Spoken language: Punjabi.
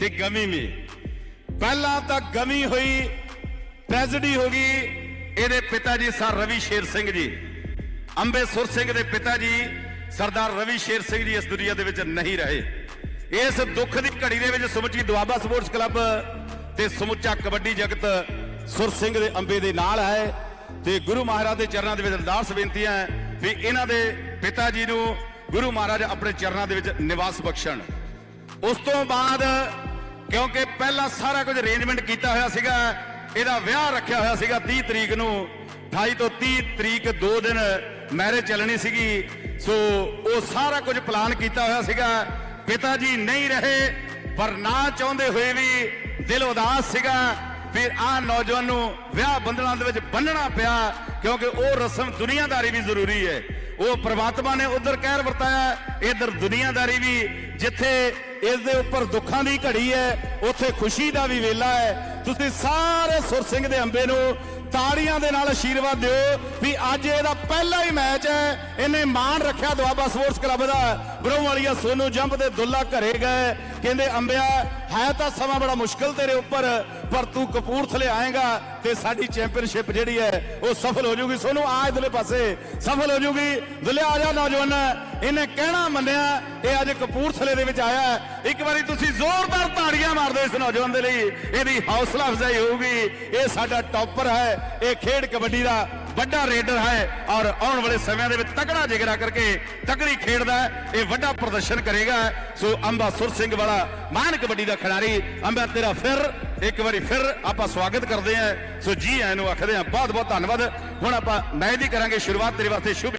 ਤੇ ਗਮੀ ਵੀ। ਪਹਿਲਾਂ ਤਾਂ ਗਮੀ ਹੋਈ ਟ੍ਰੈਜਡੀ ਹੋ ਗਈ। ਇਹਦੇ ਪਿਤਾ ਜੀ ਸਰ ਰਵੀ ਸ਼ੇਰ ਸਿੰਘ ਜੀ। ਅੰਬੇ ਸੁਰ ਸਿੰਘ ਦੇ ਪਿਤਾ ਜੀ ਸਰਦਾਰ ਰਵੀ ਸ਼ੇਰ ਸਿੰਘ ਜੀ ਇਸ ਦੁਨੀਆ ਦੇ ਵਿੱਚ ਨਹੀਂ ਰਹੇ। ਇਸ ਦੁੱਖ ਦੀ ਘੜੀ ਦੇ ਵਿੱਚ ਸਮੁੱਚੀ ਦੁਆਬਾ ਸਪੋਰਟਸ ਕਲੱਬ ਤੇ ਸਮੁੱਚਾ ਕਬੱਡੀ ਜਗਤ ਸੁਰ ਸਿੰਘ ਦੇ ਅੰਬੇ ਦੇ ਨਾਲ ਹੈ ਤੇ ਗੁਰੂ ਮਹਾਰਾਜ ਦੇ ਚਰਨਾਂ ਦੇ ਵਿੱਚ ਅਰਦਾਸ ਬੇਨਤੀ ਹੈ ਵੀ ਇਹਨਾਂ ਦੇ ਪਿਤਾ ਜੀ ਨੂੰ ਗੁਰੂ ਮਹਾਰਾਜ ਆਪਣੇ ਚਰਨਾਂ ਦੇ ਵਿੱਚ ਨਿਵਾਸ ਬਖਸ਼ਣ। ਉਸ ਤੋਂ ਬਾਅਦ ਕਿਉਂਕਿ ਪਹਿਲਾਂ ਸਾਰਾ ਕੁਝ ਅਰੇਂਜਮੈਂਟ ਕੀਤਾ ਹੋਇਆ ਸੀਗਾ, ਇਹਦਾ ਵਿਆਹ ਰੱਖਿਆ ਹੋਇਆ ਸੀਗਾ 30 ਤਰੀਕ ਨੂੰ 28 ਤੋਂ 30 ਤਰੀਕ ਦੋ ਦਿਨ ਮੈਰਿਜ ਚੱਲਣੀ ਸੀਗੀ, ਸੋ ਉਹ ਸਾਰਾ ਕੁਝ ਪਲਾਨ ਕੀਤਾ ਹੋਇਆ ਸੀਗਾ। ਪਿਤਾ ਜੀ ਨਹੀਂ ਰਹੇ, ਪਰ ਨਾ ਚਾਹੁੰਦੇ ਹੋਏ ਵੀ ਦਿਲ ਉਦਾਸ ਸੀਗਾ, ਫਿਰ ਆ ਨੌਜਵਾਨ ਨੂੰ ਵਿਆਹ ਬੰਧਨਾਂ ਦੇ ਵਿੱਚ ਬੰਨਣਾ ਪਿਆ, ਕਿਉਂਕਿ ਉਹ ਰਸਮ ਦੁਨੀਆਦਾਰੀ ਵੀ ਜ਼ਰੂਰੀ ਹੈ। ਉਹ ਪ੍ਰਮਾਤਮਾ ਨੇ ਉਧਰ ਕਹਿਰ ਵਰਤਾਇਆ, ਇਧਰ ਦੁਨੀਆਦਾਰੀ ਵੀ ਜਿੱਥੇ ਇਸ ਦੇ ਉੱਪਰ ਦੁੱਖਾਂ ਦੀ ਘੜੀ ਹੈ, ਉੱਥੇ ਖੁਸ਼ੀ ਦਾ ਵੀ ਵੇਲਾ ਹੈ। ਤੁਸੀਂ ਸਾਰੇ ਸੁਰ ਸਿੰਘ ਦੇ ਅੰਬੇ ਨੂੰ ਤਾੜੀਆਂ ਦੇ ਨਾਲ ਆਸ਼ੀਰਵਾਦ ਦਿਓ ਵੀ ਅੱਜ ਇਹਦਾ ਪਹਿਲਾ ਹੀ ਮੈਚ ਹੈ। ਇਹਨੇ ਮਾਣ ਰੱਖਿਆ ਦੁਆਬਾ ਸਪੋਰਟਸ ਕਲੱਬ ਦਾ। ਬਰੋਂ ਵਾਲੀਆ ਸੋਨੂ ਜੰਪ ਦੇ ਦੁੱਲਾ ਘਰੇ ਗਏ। ਕਹਿੰਦੇ, ਅੰਬਿਆ, ਹੈ ਤਾਂ ਸਮਾਂ ਬੜਾ ਮੁਸ਼ਕਲ ਤੇਰੇ ਉੱਪਰ, ਪਰ ਤੂੰ ਕਪੂਰਥਲੇ ਆਏਗਾ ਤੇ ਸਾਡੀ ਚੈਂਪੀਅਨਸ਼ਿਪ ਜਿਹੜੀ ਹੈ, ਉਹ ਸਫਲ ਹੋ ਜਾਊਗੀ। ਸੋਨੂੰ ਆ ਇਧਰਲੇ ਪਾਸੇ, ਸਫਲ ਹੋ ਜਾਊਗੀ। ਦੁੱਲੇ ਆ ਜਾ ਨੌਜਵਾਨ। ਇਹਨੇ ਕਹਿਣਾ ਮੰਨਿਆ, ਇਹ ਅੱਜ ਕਪੂਰਥਲੇ ਦੇ ਵਿੱਚ ਆਇਆ ਇੱਕ ਵਾਰੀ ਤੁਸੀਂ ਜ਼ੋਰਦਾਰ ਤਾੜੀਆਂ ਮਾਰ ਇਸ ਨੌਜਵਾਨ ਦੇ ਲਈ, ਇਹਦੀ ਹੌਸਲਾ ਅਫਜ਼ਾਈ ਹੋਊਗੀ। ਇਹ ਸਾਡਾ ਟੌਪਰ ਹੈ, ਇਹ ਖੇਡ ਕਬੱਡੀ ਦਾ ਵੱਡਾ ਰੇਡਰ ਹੈ ਔਰ ਆਉਣ ਵਾਲੇ ਸਮਿਆਂ ਦੇ ਵਿੱਚ ਤਕੜਾ ਜਿਗਰਾ ਕਰਕੇ ਤਕੜੀ ਖੇਡਦਾ ਇਹ ਵੱਡਾ ਪ੍ਰਦਰਸ਼ਨ ਕਰੇਗਾ। ਸੋ ਅੰਬਾ ਸੁਰ ਸਿੰਘ ਵਾਲਾ, ਮਾਨ ਕਬੱਡੀ ਦਾ ਖਿਡਾਰੀ, ਅੰਬਾ ਤੇਰਾ ਫਿਰ, ਇੱਕ ਵਾਰੀ ਫਿਰ ਆਪਾਂ ਸਵਾਗਤ ਕਰਦੇ ਹਾਂ। ਸੋ ਜੀ ਆਇਆਂ ਨੂੰ ਆਖਦੇ ਹਾਂ ਬਹੁਤ ਬਹੁਤ ਧੰਨਵਾਦ। ਹੁਣ ਆਪਾਂ ਮੈਚ ਦੀ ਕਰਾਂਗੇ, ਸ਼ੁਰੂਆਤ ਤੇਰੇ ਵਾਸਤੇ ਸ਼ੁਭ